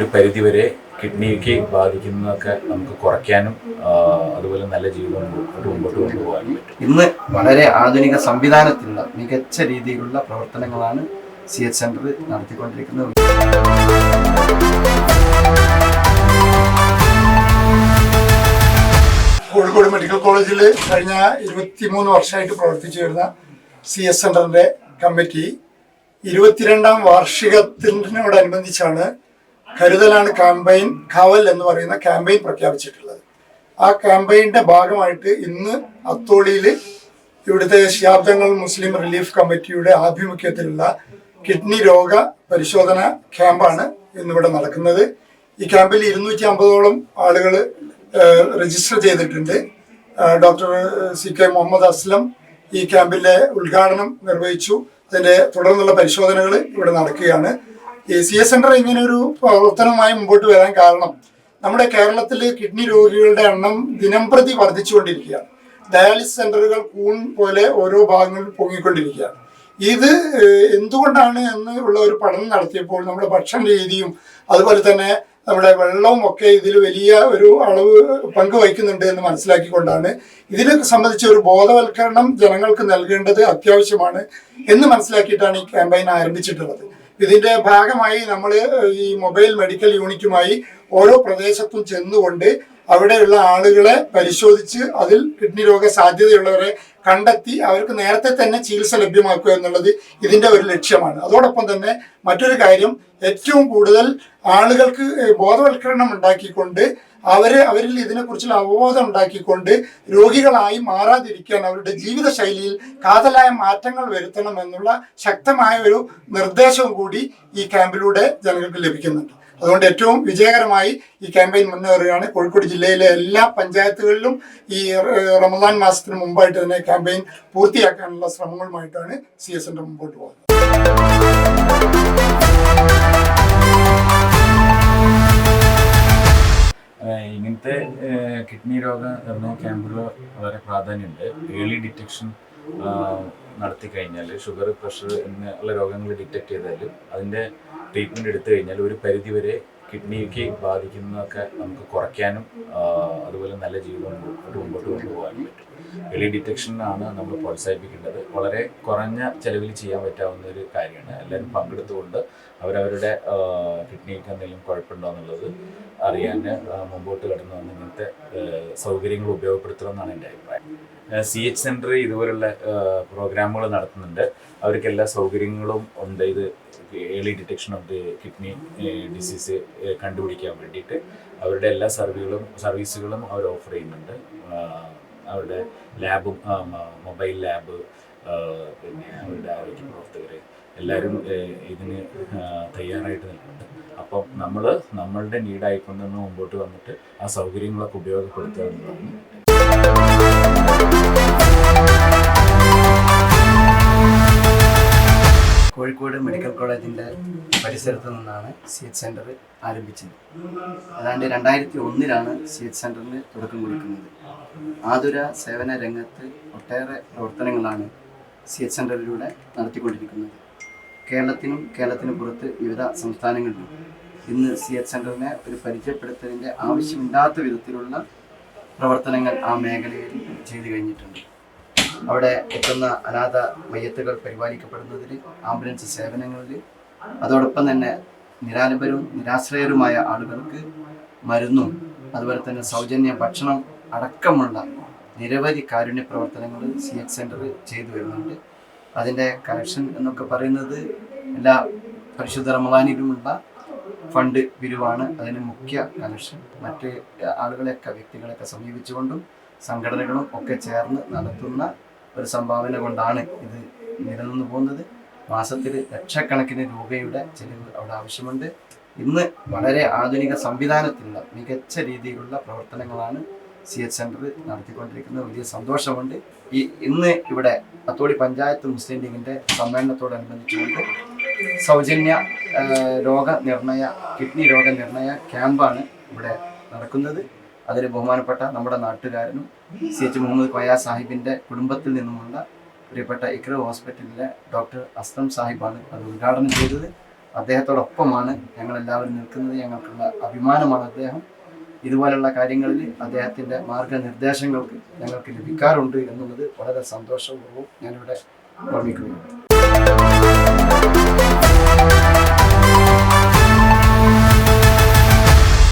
ഒരു പരിധിവരെ കിഡ്നിക്ക് ബാധിക്കുന്നതൊക്കെ നമുക്ക് കുറയ്ക്കാനും അതുപോലെ നല്ല ജീവിതം മുമ്പോട്ട് മുമ്പോട്ട് കൊണ്ടുപോകാനും പറ്റും. ഇന്ന് വളരെ ആധുനിക സംവിധാനത്തിലുള്ള മികച്ച രീതിയിലുള്ള പ്രവർത്തനങ്ങളാണ് സി എച്ച് സെന്റർ നടത്തിക്കൊണ്ടിരിക്കുന്നത്. കോഴിക്കോട് മെഡിക്കൽ കോളേജിൽ കഴിഞ്ഞ ഇരുപത്തിമൂന്ന് വർഷമായിട്ട് പ്രവർത്തിച്ചു വരുന്ന സി എസ് സെന്ററിന്റെ കമ്മിറ്റി ഇരുപത്തിരണ്ടാം വാർഷികത്തിനോടനുബന്ധിച്ചാണ് കരുതലാണ് ക്യാമ്പയിൻ കാവൽ എന്ന് പറയുന്ന ക്യാമ്പയിൻ പ്രഖ്യാപിച്ചിട്ടുള്ളത്. ആ ക്യാമ്പയിന്റെ ഭാഗമായിട്ട് ഇന്ന് അത്തോളിയിൽ ഇവിടുത്തെ ശിയാബ്ദങ്ങൾ മുസ്ലിം റിലീഫ് കമ്മിറ്റിയുടെ ആഭിമുഖ്യത്തിലുള്ള കിഡ്നി രോഗ പരിശോധന ക്യാമ്പാണ് ഇന്നിവിടെ നടക്കുന്നത്. ഈ ക്യാമ്പിൽ ഇരുന്നൂറ്റി അമ്പതോളം ആളുകൾ രജിസ്റ്റർ ചെയ്തിട്ടുണ്ട്. Doctor C K Muhammad Aslam ഈ ക്യാമ്പിലെ ഉദ്ഘാടനം നിർവഹിച്ചു. അതിന്റെ തുടർന്നുള്ള പരിശോധനകൾ ഇവിടെ നടക്കുകയാണ്. ഈ സി എസ് സെന്റർ ഇങ്ങനെ ഒരു പ്രവർത്തനവുമായി മുമ്പോട്ട് വരാൻ കാരണം നമ്മുടെ കേരളത്തിൽ കിഡ്നി രോഗികളുടെ എണ്ണം ദിനംപ്രതി വർദ്ധിച്ചുകൊണ്ടിരിക്കുകയാണ്. ഡയാലിസിസ് സെന്ററുകൾ കൂൺ പോലെ ഓരോ ഭാഗങ്ങളിൽ പൊങ്ങിക്കൊണ്ടിരിക്കുകയാണ്. ഇത് എന്തുകൊണ്ടാണ് എന്നുള്ള ഒരു പഠനം നടത്തിയപ്പോൾ നമ്മുടെ ഭക്ഷണ രീതിയും അതുപോലെ തന്നെ നമ്മുടെ വെള്ളവും ഒക്കെ ഇതിൽ വലിയ ഒരു അളവ് പങ്ക് വഹിക്കുന്നുണ്ട് എന്ന് മനസ്സിലാക്കിക്കൊണ്ടാണ് ഇതിനെ സംബന്ധിച്ച ഒരു ബോധവൽക്കരണം ജനങ്ങൾക്ക് നൽകേണ്ടത് അത്യാവശ്യമാണ് എന്ന് മനസ്സിലാക്കിയിട്ടാണ് ഈ ക്യാമ്പയിൻ ആരംഭിച്ചിട്ടുള്ളത്. ഇതിന്റെ ഭാഗമായി നമ്മൾ ഈ മൊബൈൽ മെഡിക്കൽ യൂണിറ്റുമായി ഓരോ പ്രദേശത്തും ചെന്നുകൊണ്ട് അവിടെയുള്ള ആളുകളെ പരിശോധിച്ച് അതിൽ കിഡ്നി രോഗ സാധ്യതയുള്ളവരെ കണ്ടെത്തി അവർക്ക് നേരത്തെ തന്നെ ചികിത്സ ലഭ്യമാക്കുക എന്നുള്ളത് ഇതിന്റെ ഒരു ലക്ഷ്യമാണ്. അതോടൊപ്പം തന്നെ മറ്റൊരു കാര്യം ഏറ്റവും കൂടുതൽ ആളുകൾക്ക് ബോധവൽക്കരണം ഉണ്ടാക്കിക്കൊണ്ട് അവരെ അവരിൽ ഇതിനെക്കുറിച്ചുള്ള അവബോധം ഉണ്ടാക്കിക്കൊണ്ട് രോഗികളായി മാറാതിരിക്കാൻ അവരുടെ ജീവിതശൈലിയിൽ കാതലായ മാറ്റങ്ങൾ വരുത്തണം എന്നുള്ള ശക്തമായ ഒരു നിർദ്ദേശവും കൂടി ഈ ക്യാമ്പിലൂടെ ജനങ്ങൾക്ക് ലഭിക്കുന്നുണ്ട്. അതുകൊണ്ട് ഏറ്റവും വിജയകരമായി ഈ ക്യാമ്പയിൻ മുന്നേറുകയാണ്. കോഴിക്കോട് ജില്ലയിലെ എല്ലാ പഞ്ചായത്തുകളിലും ഈ റമദാൻ മാസത്തിന് മുമ്പായിട്ട് തന്നെ ക്യാമ്പയിൻ പൂർത്തിയാക്കാനുള്ള ശ്രമങ്ങളുമായിട്ടാണ് സി എസ് എന്റെ മുമ്പോട്ട് പോകുന്നത്. ഇങ്ങനത്തെ കിഡ്നി രോഗം നിർണയ ക്യാമ്പുകൾ വളരെ പ്രാധാന്യമുണ്ട്. ഏർലി ഡിറ്റക്ഷൻ നടത്തി കഴിഞ്ഞാൽ ഷുഗർ പ്രഷർ എന്നുള്ള രോഗങ്ങൾ ഡിറ്റക്ട് ചെയ്താൽ അതിന്റെ ട്രീറ്റ്മെന്റ് എടുത്തു കഴിഞ്ഞാൽ ഒരു പരിധിവരെ കിഡ്നിക്ക് ബാധിക്കുന്നതൊക്കെ നമുക്ക് കുറയ്ക്കാനും അതുപോലെ നല്ല ജീവിതം മുമ്പോട്ട് കൊണ്ടുപോകാനും പറ്റും. ഏർലി ഡിറ്റക്ഷനാണ് നമ്മൾ പ്രോത്സാഹിപ്പിക്കേണ്ടത്. വളരെ കുറഞ്ഞ ചെലവിൽ ചെയ്യാൻ പറ്റാവുന്ന ഒരു കാര്യമാണ്. എല്ലാവരും പങ്കെടുത്തുകൊണ്ട് അവരവരുടെ കിഡ്നിക്ക് എന്തെങ്കിലും കുഴപ്പമുണ്ടോ എന്നുള്ളത് അറിയാൻ മുമ്പോട്ട് കടന്നു വന്ന് ഇങ്ങനത്തെ സൗകര്യങ്ങൾ ഉപയോഗപ്പെടുത്തണമെന്നാണ് എന്റെ അഭിപ്രായം. സി എച്ച് സെന്റർ ഇതുപോലുള്ള പ്രോഗ്രാമുകൾ നടത്തുന്നുണ്ട്. അവർക്ക് എല്ലാ സൗകര്യങ്ങളും ഉണ്ട്. ഇത് early detection of the kidney disease കണ്ടുപിടിക്കാൻ വേണ്ടിയിട്ട്. അവരുടെ എല്ലാ സർവീകളും സർവീസുകളും അവർ ഓഫർ ചെയ്യുന്നുണ്ട്. അവരുടെ ലാബും മൊബൈൽ ലാബ് പിന്നെ അവരുടെ ആരോഗ്യ പ്രവർത്തകർ എല്ലാവരും ഇതിന് തയ്യാറായിട്ട് നിൽക്കുന്നുണ്ട്. അപ്പം നമ്മൾ നമ്മളുടെ നീഡായിക്കൊണ്ട് മുമ്പോട്ട് വന്നിട്ട് ആ സൗകര്യങ്ങളൊക്കെ ഉപയോഗപ്പെടുത്തുക എന്നുള്ളതാണ്. കോഴിക്കോട് മെഡിക്കൽ കോളേജിന്റെ പരിസരത്ത് നിന്നാണ് സി എച്ച് സെന്റർ ആരംഭിച്ചത്. അതാണ്ട് രണ്ടായിരത്തി ഒന്നിലാണ് സി എച്ച് സെന്ററിന് തുടക്കം കൊടുക്കുന്നത് ആതുര സേവന രംഗത്ത് ഒട്ടേറെ പ്രവർത്തനങ്ങളാണ് സി എച്ച് സെന്ററിലൂടെ നടത്തിക്കൊണ്ടിരിക്കുന്നത്. കേരളത്തിനും കേരളത്തിന് പുറത്ത് വിവിധ സംസ്ഥാനങ്ങളിലും ഇന്ന് സി എച്ച് സെന്ററിനെ ഒരു പരിചയപ്പെടുത്തലിന്റെ ആവശ്യമില്ലാത്ത വിധത്തിലുള്ള പ്രവർത്തനങ്ങൾ ആ മേഖലയിൽ ചെയ്തു കഴിഞ്ഞിട്ടുണ്ട്. അവിടെ എത്തുന്ന അനാഥ മയ്യത്തുകൾ പരിപാലിക്കപ്പെടുന്നതിൽ ആംബുലൻസ് സേവനങ്ങളിൽ അതോടൊപ്പം തന്നെ നിരാലംബരും നിരാശ്രയരുമായ ആളുകൾക്ക് മരുന്നും അതുപോലെ തന്നെ സൗജന്യ ഭക്ഷണം അടക്കമുള്ള നിരവധി കാരുണ്യ പ്രവർത്തനങ്ങൾ സി എച്ച് സെന്റർ ചെയ്തു വരുന്നുണ്ട്. അതിന്റെ കളക്ഷൻ എന്നൊക്കെ പറയുന്നത് എല്ലാ പരിശുദ്ധ റമദാനിലുമുള്ള ഫണ്ട് പിരിവാണ്. അതിന് മുഖ്യ കലക്ഷൻ. മറ്റ് ആളുകളെയൊക്കെ വ്യക്തികളെയൊക്കെ സമീപിച്ചുകൊണ്ടും സംഘടനകളും ഒക്കെ ചേർന്ന് നടത്തുന്ന ഒരു സംഭാവന കൊണ്ടാണ് ഇത് നിലനിന്ന് പോകുന്നത്. മാസത്തിൽ ലക്ഷക്കണക്കിന് രൂപയുടെ ചെലവ് അവിടെ ആവശ്യമുണ്ട്. ഇന്ന് വളരെ ആധുനിക സംവിധാനത്തിലുള്ള മികച്ച രീതിയിലുള്ള പ്രവർത്തനങ്ങളാണ് സി എച്ച് സെന്റർ നടത്തിക്കൊണ്ടിരിക്കുന്നത്. വലിയ സന്തോഷമുണ്ട്. ഈ ഇന്ന് ഇവിടെ അത്തോടി പഞ്ചായത്ത് മുസ്ലിം ലീഗിന്റെ സമ്മേളനത്തോടനുബന്ധിച്ചുകൊണ്ട് സൗജന്യ രോഗനിർണയ കിഡ്നി രോഗനിർണയ ക്യാമ്പാണ് ഇവിടെ നടക്കുന്നത്. അതിൽ ബഹുമാനപ്പെട്ട നമ്മുടെ നാട്ടുകാരനും സി എച്ച് മുഹമ്മദ് കോയ സാഹിബിന്റെ കുടുംബത്തിൽ നിന്നുമുള്ള പ്രിയപ്പെട്ട ഇക്ര ഹോസ്പിറ്റലിലെ ഡോക്ടർ അസ്ലം സാഹിബാണ് അത് ഉദ്ഘാടനം ചെയ്തത്. അദ്ദേഹത്തോടൊപ്പമാണ് ഞങ്ങളെല്ലാവരും നിൽക്കുന്നത്. ഞങ്ങൾക്കുള്ള അഭിമാനമാണ് അദ്ദേഹം. ഇതുപോലുള്ള കാര്യങ്ങളിൽ അദ്ദേഹത്തിന്റെ മാർഗനിർദ്ദേശങ്ങൾക്ക് ഞങ്ങൾക്ക് ലഭിക്കാറുണ്ട് എന്നുള്ളത് വളരെ സന്തോഷപൂർവം ഞാനിവിടെ ഓർമ്മിക്കുന്നു.